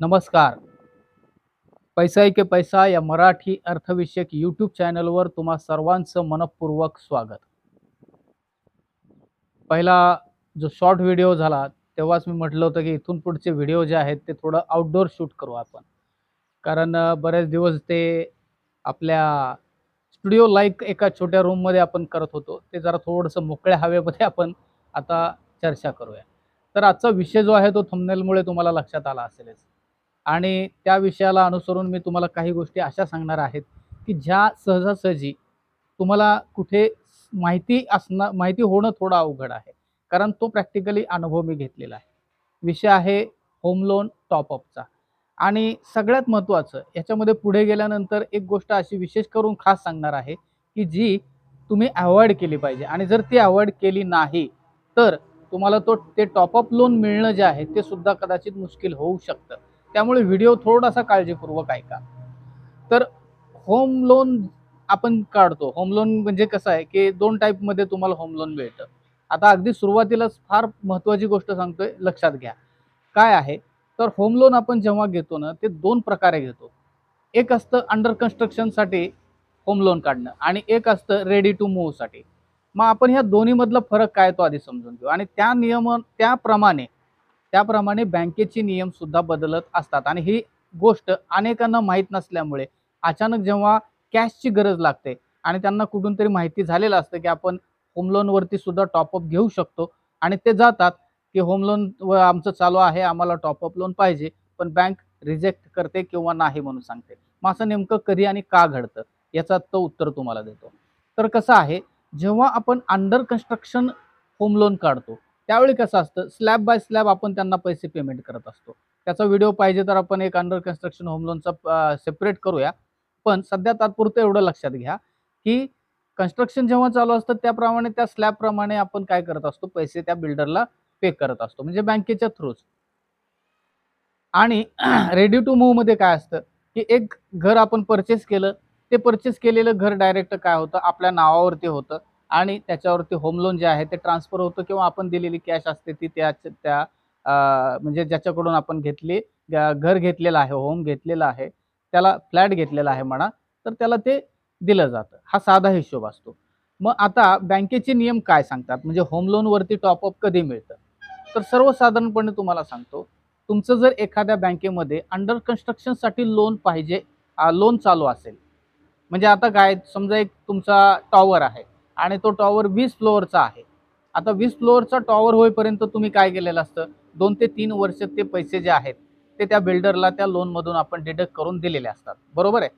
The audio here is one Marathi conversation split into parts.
नमस्कार. पैसा के पैसा या मराठी अर्थविषयक यूट्यूब चॅनलवर तुम्हा सर्वांचं मनपूर्वक स्वागत. पहिला जो शॉर्ट व्हिडिओ झाला तेव्हाच मी म्हटलं होतं की इथून पुढचे व्हिडिओ जे आहेत ते थोडं आउटडोर शूट करू आपण. कारण बरेच दिवस ते आपल्या स्टुडिओ लाईक एका छोट्या रूममध्ये आपण करत होतो. ते जरा थोडंसं मोकळ्या हवेमध्ये आपण आता चर्चा करूया. तर आजचा विषय जो आहे तो थंबनेलमुळे तुम्हाला लक्षात आला असेलच. आणि त्या विषयाला अनुसरून मी तुम्हाला काही गोष्टी अशा सांगणार आहेत की ज्या सहजासहजी तुम्हाला कुठे माहिती असणं माहिती होणं थोडं अवघड आहे. कारण तो प्रॅक्टिकली अनुभव मी घेतलेला आहे. विषय आहे होम लोन टॉपअपचा आणि सगळ्यात महत्त्वाचं याच्यामध्ये पुढे गेल्यानंतर एक गोष्ट अशी विशेष करून खास सांगणार आहे की जी तुम्ही अवॉइड केली पाहिजे. आणि जर ती अवॉइड केली नाही तर तुम्हाला तो ते टॉपअप लोन मिळणं जे आहे ते सुद्धा कदाचित मुश्किल होऊ शकतं. त्यामुळे व्हिडिओ थोडासा काळजीपूर्वक ऐका. तर होम लोन आपण काढतो. होम लोन म्हणजे कसं आहे की दोन टाईपमध्ये तुम्हाला होम लोन मिळतं. आता अगदी सुरुवातीलाच फार महत्त्वाची गोष्ट सांगतोय लक्षात घ्या. काय आहे? तर होम लोन आपण जेव्हा घेतो ना ते दोन प्रकारे घेतो. एक असतं अंडर कन्स्ट्रक्शनसाठी होम लोन काढणं आणि एक असतं रेडी टू मूव्हसाठी मग आपण ह्या दोन्हीमधला फरक काय तो आधी समजून घेऊ. आणि त्या नियम त्याप्रमाणे त्याप्रमाणे बँकेचे नियम सुद्धा बदलत असतात. आणि ही गोष्ट अनेकांना माहीत नसल्यामुळे अचानक जेव्हा कॅशची गरज लागते आणि त्यांना कुठून तरी माहिती झालेलं असतं की आपण होम लोनवरती सुद्धा टॉपअप घेऊ शकतो आणि ते जातात की होम लोन व आमचं चालू आहे आम्हाला टॉपअप लोन पाहिजे पण बँक रिजेक्ट करते किंवा नाही म्हणून सांगते. मग असं नेमकं कधी आणि का घडतं? याचा तो उत्तर तुम्हाला देतो. तर कसं आहे जेव्हा आपण अंडर कन्स्ट्रक्शन होम लोन काढतो त्यावेळी कसं असतं स्लॅब बाय स्लॅब आपण त्यांना पैसे पेमेंट करत असतो. त्याचा व्हिडिओ पाहिजे तर आपण एक अंडर कन्स्ट्रक्शन होम लोनचा सेपरेट करूया. पण सध्या तात्पुरतं एवढं लक्षात घ्या की कन्स्ट्रक्शन जेव्हा चालू असतं त्याप्रमाणे त्या स्लॅबप्रमाणे आपण काय करत असतो पैसे त्या बिल्डरला पे करत असतो म्हणजे बँकेच्या थ्रूच आणि रेडी टू मूव्हमध्ये काय असतं की एक घर आपण परचेस केलं ते परचेस केलेलं घर डायरेक्ट काय होतं आपल्या नावावरती होतं. आणि त्याच्यावरती होम लोन जे आहे ते ट्रान्सफर होतं किंवा आपण दिलेली कॅश असते ती त्या त्या म्हणजे ज्याच्याकडून आपण घेतली घर घेतलेलं आहे होम घेतलेलं आहे त्याला फ्लॅट घेतलेला आहे म्हणा तर त्याला ते दिलं जातं. हा साधा हिशोब असतो. मग आता बँकेचे नियम काय सांगतात? म्हणजे होम लोनवरती टॉपअप कधी मिळतं? तर सर्वसाधारणपणे तुम्हाला सांगतो तुमचं जर एखाद्या बँकेमध्ये अंडर कन्स्ट्रक्शनसाठी लोन पाहिजे लोन चालू असेल म्हणजे आता काय समजा एक तुमचा टॉवर आहे आणि तो टॉवर वीस फ्लोअरचा आहे. आता वीस फ्लोअरचा टॉवर होईपर्यंत तुम्ही काय केलेलं असतं? दोन ते तीन वर्ष ते पैसे जे आहेत ते त्या बिल्डरला त्या लोनमधून आपण डिडक्ट करून दिलेले असतात. बरोबर आहे?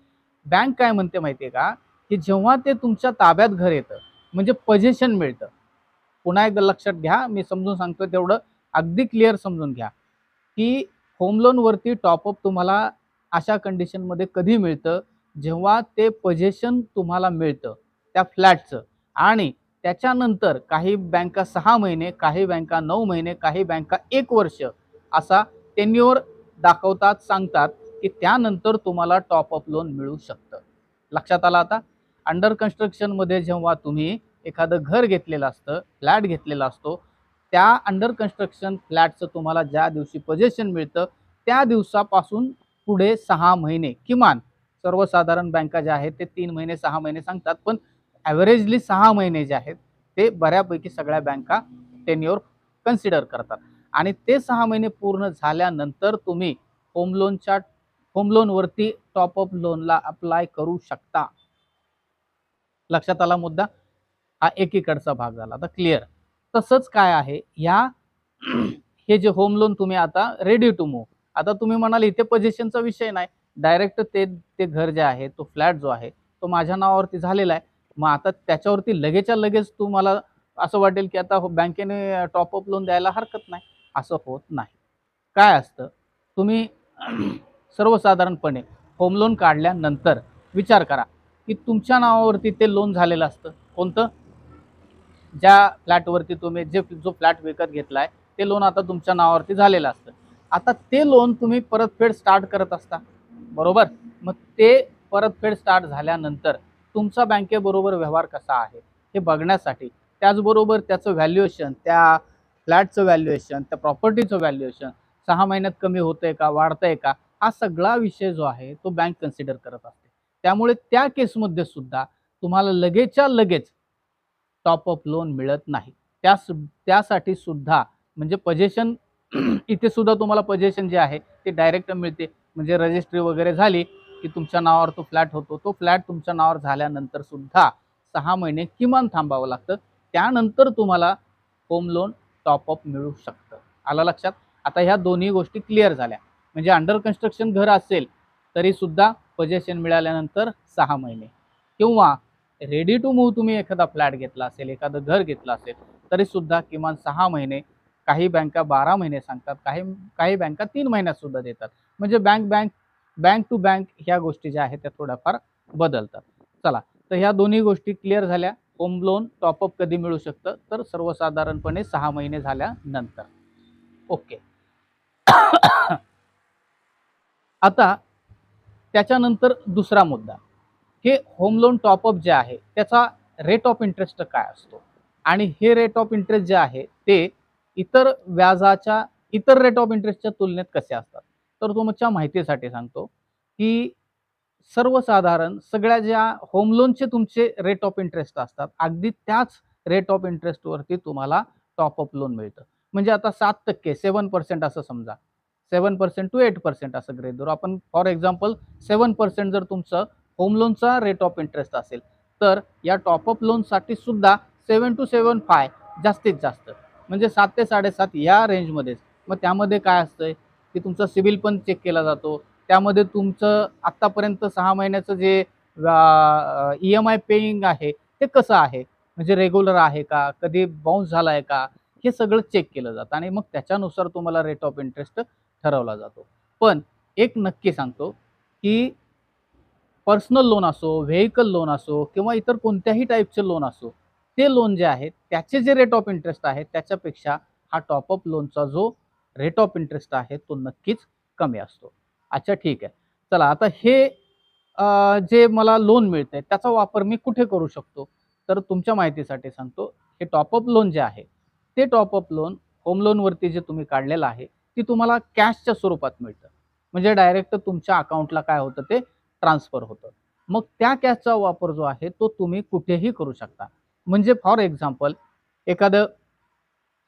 बँक काय म्हणते माहिती आहे का? की जेव्हा ते तुमच्या ताब्यात घर येतं म्हणजे पजेशन मिळतं. पुन्हा एकदा लक्षात घ्या मी समजून सांगतो तेवढं. अगदी क्लिअर समजून घ्या. की होम लोनवरती टॉपअप तुम्हाला अशा कंडिशनमध्ये कधी मिळतं? जेव्हा ते पजेशन तुम्हाला मिळतं त्या फ्लॅटचं आणि त्याच्यानंतर काही बँका सहा महिने काही बँका नऊ महिने काही बँका एक वर्ष असा टेन्युअर दाखवतात सांगतात की त्यानंतर तुम्हाला टॉपअप लोन मिळू शकतं. लक्षात आलं आता? अंडर कन्स्ट्रक्शनमध्ये जेव्हा तुम्ही एखादं घर घेतलेलं असतं फ्लॅट घेतलेला असतो त्या अंडर कन्स्ट्रक्शन फ्लॅटचं तुम्हाला ज्या दिवशी पजेशन मिळतं त्या दिवसापासून पुढे सहा महिने किमान सर्वसाधारण बँका ज्या आहेत ते तीन महिने सहा महिने सांगतात पण ॲव्हरेजली सहा महिने जे आहेत ते बऱ्यापैकी सगळ्या बँका टेन्युअर कन्सिडर करतात. आणि ते सहा महिने पूर्ण झाल्यानंतर तुम्ही होम लोनच्या होम लोनवरती टॉपअप लोनला अप्लाय करू शकता. लक्षात आला मुद्दा? हा एकीकडचा भाग झाला. आता क्लिअर तसंच काय आहे? या हे जे होम लोन तुम्ही आता रेडी टू मूव्ह आता तुम्ही म्हणाल इथे पोझिशनचा विषय नाही. डायरेक्ट ते ते घर जे आहे तो फ्लॅट जो आहे तो माझ्या नावावरती झालेला आहे. मग आता त्याच्यावरती लगेचच्या लगेच तुम्हाला असं वाटेल की आता हो- बँकेने टॉपअप लोन द्यायला हरकत नाही. असं होत नाही. काय असतं? तुम्ही सर्वसाधारणपणे होम लोन काढल्यानंतर विचार करा की तुमच्या नावावरती ते लोन झालेलं असतं. कोणतं? ज्या फ्लॅटवरती तुम्ही जे जो फ्लॅट विकत घेतला आहे ते लोन आता तुमच्या नावावरती झालेलं असतं. आता ते लोन तुम्ही परतफेड स्टार्ट करत असता. बरोबर? मग ते परतफेड स्टार्ट झाल्यानंतर तुमचा बँकेबरोबर व्यवहार कसा आहे हे बघण्यासाठी त्याचबरोबर त्याचं व्हॅल्युएशन त्या फ्लॅटचं व्हॅल्युएशन त्या प्रॉपर्टीचं व्हॅल्युएशन सहा महिन्यात कमी होतंय का वाढतंय का हा सगळा विषय जो आहे तो बँक कन्सिडर करत असते. त्यामुळे त्या केसमध्ये सुद्धा तुम्हाला लगेचच्या लगेच टॉपअप लोन मिळत नाही. त्या त्यासाठी सुद्धा म्हणजे पजेशन इथे सुद्धा तुम्हाला पजेशन जे आहे ते डायरेक्ट मिळते. म्हणजे रजिस्ट्री वगैरे झाली की तुमच्या नावावर तो फ्लॅट होतो. तो फ्लॅट तुमच्या नावावर झाल्यानंतर सुद्धा सहा महिने किमान थांबावं लागतं. त्यानंतर तुम्हाला होम लोन टॉपअप मिळू शकतं. आला लक्षात? आता ह्या दोन्ही गोष्टी क्लिअर झाल्या. म्हणजे अंडर कन्स्ट्रक्शन घर असेल तरी सुद्धा पजेशन मिळाल्यानंतर सहा महिने. किंवा रेडी टू मूव्ह तुम्ही एखादा फ्लॅट घेतला असेल एखादं घर घेतलं असेल तरी सुद्धा किमान सहा महिने काही बँका बारा महिने सांगतात काही काही बँका तीन महिन्यात सुद्धा देतात. म्हणजे bank bank bank to bank ह्या गोष्टी ज्या आहेत त्या थोड्याफार बदलतात. चला तर ह्या दोन्ही गोष्टी क्लिअर झाल्या. होम लोन टॉपअप कधी मिळू शकतं? तर सर्वसाधारणपणे सहा महिने झाल्यानंतर ओके. आता त्याच्यानंतर दुसरा मुद्दा. हे होम लोन टॉपअप जे आहे त्याचा रेट ऑफ इंटरेस्ट काय असतो? आणि हे रेट ऑफ इंटरेस्ट जे आहे ते इतर व्याजाच्या इतर रेट ऑफ इंटरेस्टच्या तुलनेत कसे असतात? तर तुमच्या माहितीसाठी सांगतो की सर्वसाधारण सगळ्या ज्या होम लोनचे तुमचे रेट ऑफ इंटरेस्ट असतात अगदी त्याच रेट ऑफ इंटरेस्टवरती तुम्हाला टॉपअप लोन मिळतं. म्हणजे आता सात टक्के सेवन पर्सेंट असं समजा. Seven percent to eight percent असं ग्रेट धरू. आपण फॉर एक्झाम्पल सेवन पर्सेंट जर तुमचं होम लोनचा रेट ऑफ इंटरेस्ट असेल तर या टॉपअप लोनसाठी सुद्धा सेवन टू सेवन फाय जास्तीत जास्त. म्हणजे सात ते साडेसात या रेंजमध्येच मग त्यामध्ये काय असतंय? की तुमचा सिबिल पण चेक केला जातो. त्यामध्ये तुमचं आत्तापर्यंत सहा महिन्याचं जे ई एम आय पेईंग आहे ते कसं आहे? म्हणजे रेग्युलर आहे का? कधी बाउन्स झाला आहे का? हे सगळं चेक केलं जातं आणि मग त्याच्यानुसार तुम्हाला रेट ऑफ इंटरेस्ट ठरवला जातो. पण एक नक्की सांगतो की पर्सनल लोन असो व्हेकल लोन असो किंवा इतर कोणत्याही टाईपचे लोन असो ते लोन जे आहे त्याचे जे रेट ऑफ इंटरेस्ट आहे त्याच्यापेक्षा हा टॉपअप लोनचा जो रेट ऑफ इंटरेस्ट आहे तो नक्कीच कमी असतो. अच्छा ठीक आहे. चला आता हे जे मला लोन मिळते त्याचा वापर मी कुठे करू शकतो? तर तुमच्या माहितीसाठी सांगतो. हे टॉपअप लोन जे आहे ते टॉपअप लोन होम लोनवरती जे तुम्ही काढलेलं आहे ती तुम्हाला कॅशच्या स्वरूपात मिळतं. म्हणजे डायरेक्ट तुमच्या अकाउंटला काय होतं ते ट्रान्सफर होतं. मग त्या कॅशचा वापर जो आहे तो तुम्ही कुठेही करू शकता. म्हणजे फॉर एक्झाम्पल एखादं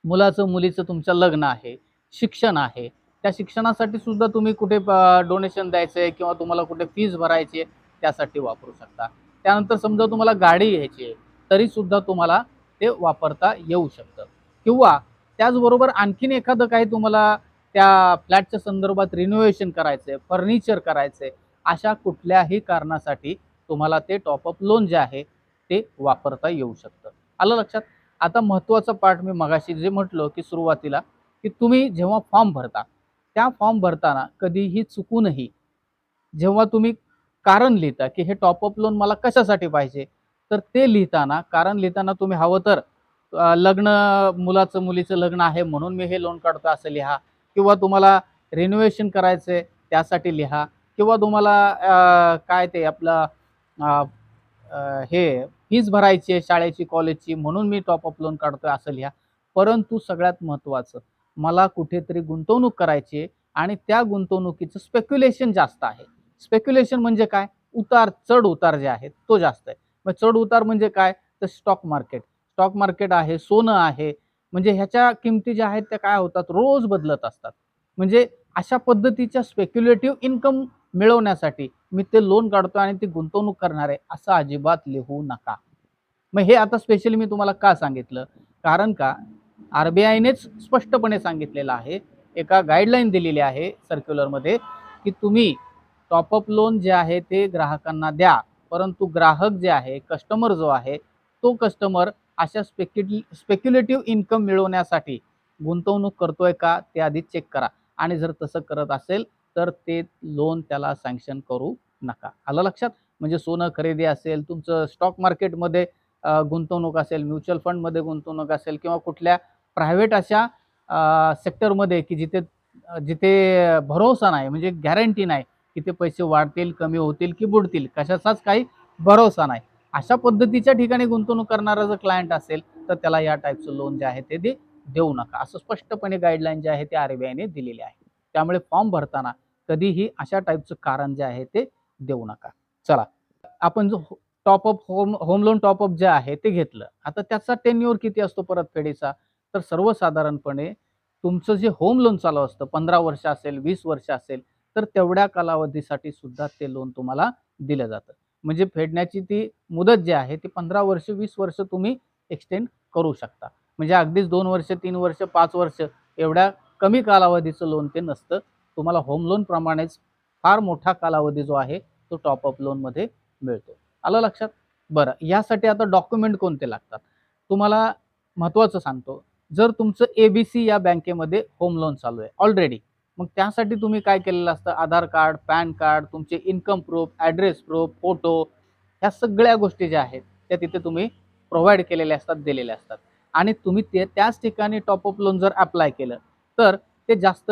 मुलाचं मुलीचं तुमचं लग्न आहे शिक्षण आहे. त्या शिक्षणासाठी सुद्धा तुम्ही कुठे डोनेशन द्यायचं आहे किंवा तुम्हाला कुठे फीज भरायची आहे त्यासाठी वापरू शकता. त्यानंतर समजा तुम्हाला गाडी घ्यायची आहे तरीसुद्धा तुम्हाला ते वापरता येऊ शकतं. किंवा त्याचबरोबर आणखीन एखादं काही तुम्हाला त्या फ्लॅटच्या संदर्भात रिनोव्हेशन करायचं आहे फर्निचर करायचं आहे अशा कुठल्याही कारणासाठी तुम्हाला ते टॉपअप लोन जे आहे ते वापरता येऊ शकतं. आलं लक्षात? आता महत्त्वाचा पार्ट मी मगाशी जे म्हटलं की सुरुवातीला की तुम्ही जेव्हा फॉर्म भरता त्या फॉर्म भरताना कधीही चुकूनही जेव्हा तुम्ही कारण लिहिता की हे टॉपअप लोन मला कशासाठी पाहिजे तर ते लिहिताना कारण लिहिताना तुम्ही हवं तर लग्न मुलाचं मुलीचं लग्न आहे म्हणून मी हे लोन काढतो असं लिहा. किंवा तुम्हाला रिनोव्हेशन करायचं आहे त्यासाठी लिहा. किंवा तुम्हाला काय ते आपलं हे फीज भरायची आहे शाळेची कॉलेजची म्हणून मी टॉपअप लोन काढतोय असं लिहा. परंतु सगळ्यात महत्त्वाचं मला कुठेतरी गुंतवणूक करायची आहे आणि त्या गुंतवणुकीचं स्पेक्युलेशन जास्त आहे. स्पेक्युलेशन म्हणजे काय? उतार चढ उतार जे आहेत तो जास्त आहे. मग चढ उतार म्हणजे काय? तर स्टॉक मार्केट स्टॉक मार्केट आहे सोनं आहे. म्हणजे ह्याच्या किमती ज्या आहेत त्या काय होतात? रोज बदलत असतात. म्हणजे अशा पद्धतीच्या स्पेक्युलेटिव्ह इन्कम मिळवण्यासाठी मी ते लोन काढतो आणि ती गुंतवणूक करणार आहे असं अजिबात लिहू नका. मग हे आता स्पेशली मी तुम्हाला का सांगितलं? कारण का? आर बी आयनेच स्पष्टपणे सांगितलेलं आहे. एका गाईडलाईन दिलेली आहे सर्क्युलरमध्ये की तुम्ही टॉपअप लोन जे आहे ते ग्राहकांना द्या. परंतु ग्राहक जे आहे कस्टमर जो आहे तो कस्टमर अशा स्पेक्युल स्पेक्युलेटिव्ह इन्कम मिळवण्यासाठी गुंतवणूक करतोय का ते आधी चेक करा. आणि जर तसं करत असेल तर ते लोन त्याला सँक्शन करू नका. आलं लक्षात? म्हणजे सोनं खरेदी असेल तुमचं स्टॉक मार्केटमध्ये गुंतवणूक असेल म्युच्युअल फंडमध्ये गुंतवणूक असेल किंवा कुठल्या प्रायव्हेट अशा सेक्टरमध्ये की जिथे जिथे भरोसा नाही म्हणजे गॅरंटी नाही की ते पैसे वाढतील कमी होतील की बुडतील. कशाचाच काही भरोसा नाही. अशा पद्धतीच्या ठिकाणी गुंतवणूक करणारा जर क्लायंट असेल तर त्याला या टाईपचं लोन जे आहे ते दे देऊ नका. असं स्पष्टपणे गाईडलाईन जे आहे ते आर बी आयने दिलेली आहे. त्यामुळे फॉर्म भरताना कधीही अशा टाईपचं कारण जे आहे ते देऊ नका. चला आपण जो top up home home loan top up जे आहे ते घेतलं. आता त्याचा टेन्युअर किती असतो परतफेडीचा तर सर्वसाधारणपणे तुमचं जे होम लोन चालू असतं पंधरा वर्ष असेल वीस वर्ष असेल तर तेवढ्या कालावधीसाठी सुद्धा ते लोन तुम्हाला दिलं जातं. म्हणजे फेडण्याची ती मुदत जी आहे ती पंधरा वर्ष वीस वर्ष तुम्ही एक्सटेंड करू शकता. म्हणजे अगदीच दोन वर्ष तीन वर्ष पाच वर्ष एवढ्या कमी कालावधीचं लोन ते नसतं. तुम्हाला होम लोन प्रमाणेच फार मोठा कालावधी जो आहे तो टॉपअप लोनमध्ये मिळतो. आलं लक्षात? बरं. यासाठी आता डॉक्युमेंट कोणते लागतात? तुम्हाला महत्त्वाचं सांगतो. जर तुमचं ए बी सी या बँकेमध्ये होम लोन चालू आहे ऑलरेडी मग त्यासाठी तुम्ही काय केलेलं असतं? आधार कार्ड पॅन कार्ड तुमचे income proof address proof photo ह्या सगळ्या गोष्टी ज्या आहेत त्या तिथे तुम्ही प्रोव्हाइड केलेल्या असतात दिलेल्या असतात. आणि तुम्ही ते त्याच ठिकाणी टॉपअप लोन जर अप्लाय केलं तर ते जास्त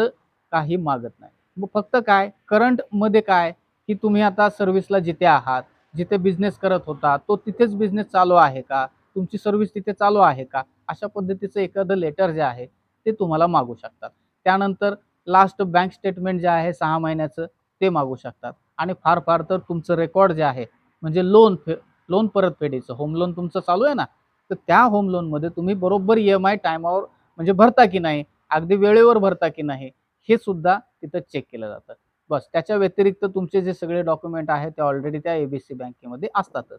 काही मागत नाही. मग फक्त काय? करंटमध्ये काय? की तुम्ही आता सर्व्हिसला जिथे आहात जिथे बिझनेस करत होता तो तिथेच बिझनेस चालू आहे का? तुमची सर्व्हिस तिथे चालू आहे का? अशा पद्धतीचं एखादं लेटर जे आहे ते तुम्हाला मागू शकतात. त्यानंतर लास्ट बँक स्टेटमेंट जे आहे सहा महिन्याचं ते मागू शकतात. आणि फार फार तर तुमचं रेकॉर्ड जे आहे म्हणजे लोन फे लोन परतफेडीचं होम लोन तुमचं चालू आहे ना तर त्या होम लोनमध्ये तुम्ही बरोबर ई एम आय टायमावर म्हणजे भरता की नाही अगदी वेळेवर भरता की नाही हे सुद्धा तिथं चेक केलं जातं. बस त्याच्या व्यतिरिक्त तुमचे जे सगळे डॉक्युमेंट आहेत ते ऑलरेडी त्या ए बी सी बँकेमध्ये असतातच.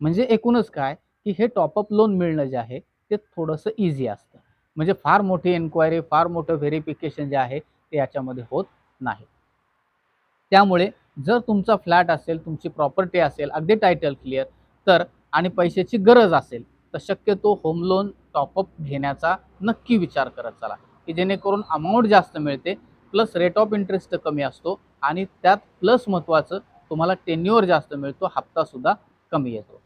म्हणजे एकूणच काय की हे टॉपअप लोन मिळणं जे आहे ते थोडंसं इझी असतं. म्हणजे फार मोठी एन्क्वायरी फार मोठं व्हेरिफिकेशन जे आहे ते याच्यामध्ये होत नाही. त्यामुळे जर तुमचा फ्लॅट असेल तुमची प्रॉपर्टी असेल अगदी टायटल क्लिअर तर आणि पैशाची गरज असेल तर शक्यतो होम लोन टॉपअप घेण्याचा नक्की विचार करत चला. की जेणेकरून अमाऊंट जास्त मिळते प्लस रेट ऑफ इंटरेस्ट कमी असतो आणि त्यात प्लस महत्त्वाचं तुम्हाला टेन्युअर जास्त मिळतो हप्तासुद्धा कमी येतो.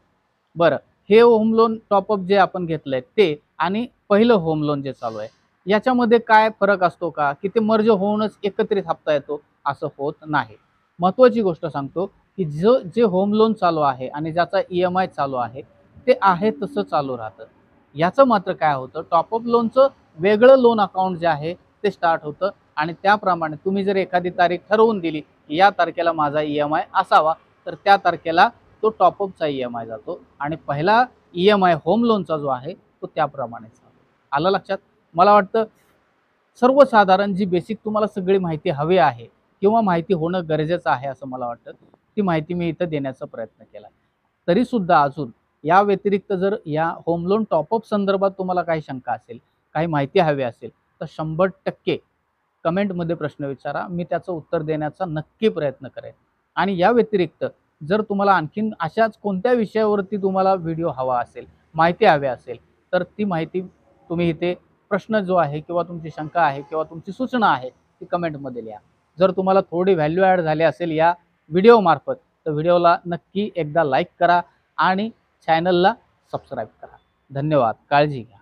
बरं. हे होम लोन टॉपअप जे आपण घेतलं आहे ते आणि पहिलं होम लोन जे चालू आहे याच्यामध्ये काय फरक असतो का? की ते मर्ज होऊनच एकत्रित हप्ता येतो असं होत नाही. महत्त्वाची गोष्ट सांगतो की जो जे होम लोन चालू आहे आणि ज्याचा ई एम आय चालू आहे ते आहे तसं चालू राहतं. याचं मात्र काय होतं टॉपअप लोनचं वेगळं लोन अकाउंट जे आहे ते स्टार्ट होतं आणि त्याप्रमाणे तुम्ही जर एखादी तारीख ठरवून दिली की या तारखेला माझा ई एम आय असावा तर त्या तारखेला तो टॉपअपचा ई एम आय जातो. आणि पहिला ई एम आय होम लोनचा जो आहे तो त्याप्रमाणेच आलं लक्षात? मला वाटतं सर्वसाधारण जी बेसिक तुम्हाला सगळी माहिती हवी आहे किंवा माहिती होणं गरजेचं आहे असं मला वाटतं ती माहिती मी इथं देण्याचा प्रयत्न केला तरीसुद्धा अजून या व्यतिरिक्त जर या होम लोन टॉपअप संदर्भात तुम्हाला काही शंका असेल काही माहिती हवी असेल तर शंभर टक्के कमेंटमध्ये प्रश्न विचारा. मी त्याचं उत्तर देण्याचा नक्की प्रयत्न करेन. आणि या व्यतिरिक्त जर तुम्हाला आणखीन अशाच कोणत्या विषयावरती तुम्हाला व्हिडिओ हवा असेल माहिती हवी असेल तर ती माहिती तुम्ही इथे प्रश्न जो आहे किंवा तुमची शंका आहे किंवा तुमची सूचना आहे ती कमेंटमध्ये लिहा. जर तुम्हाला थोडी व्हॅल्यू ॲड झाली असेल या व्हिडिओमार्फत तर व्हिडिओला नक्की एकदा लाईक करा आणि चॅनलला सबस्क्राईब करा. धन्यवाद. काळजी घ्या.